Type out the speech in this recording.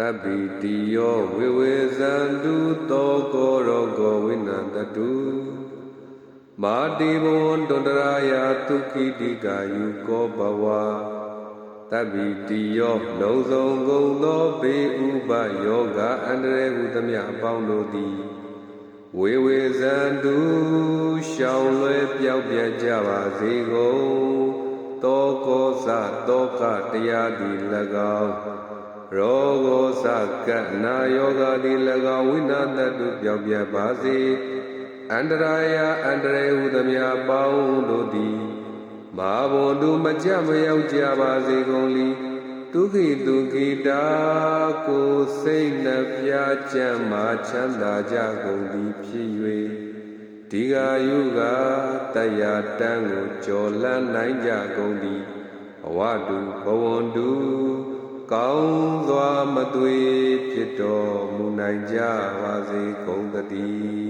တဗ္ဗိတိယောဝိဝေဇန္တုတောကောရောဂောဝိနန္တတုမာတိဘဝန္တန္တရာယသုခိတိကာယုကောဘဝတဗ္ဗိတိယောလုံးစုံကုန်သောဘေးဥပယောဂအန္တရေဟုသမျှအပေါင်းတို့သည်ဝေဝေဇန္တုရှောင်လွဲပြောက်ပြတ်ကြပါစေကုန်တောကောသတောကတရားသည်၎င်း ရောဂောသကနာယောဂသည်၎င်းဝိနာတတုပြောက်ပြတ်ပါစေအန္တရာယအန္တရေဟုသမျှအပေါင်းတို့သည်မဟာဘုံတို့မကြမရောက်ကြပါစေကုန်လီဒုက္ခိဒုက္ခိတာကိုစိတ်နှပြချမ်းမာချမ်းသာကြကုန်သည်ဖြစ်၍ဒီဃာယုကတရားတန်းကိုကြော်လန်းနိုင်ကြကုန်သည်ဘဝတုဘဝန္တု ကောင်းစွာမသွေဖြစ်တော်မူနိုင်ကြပါစေကုန်သတည်း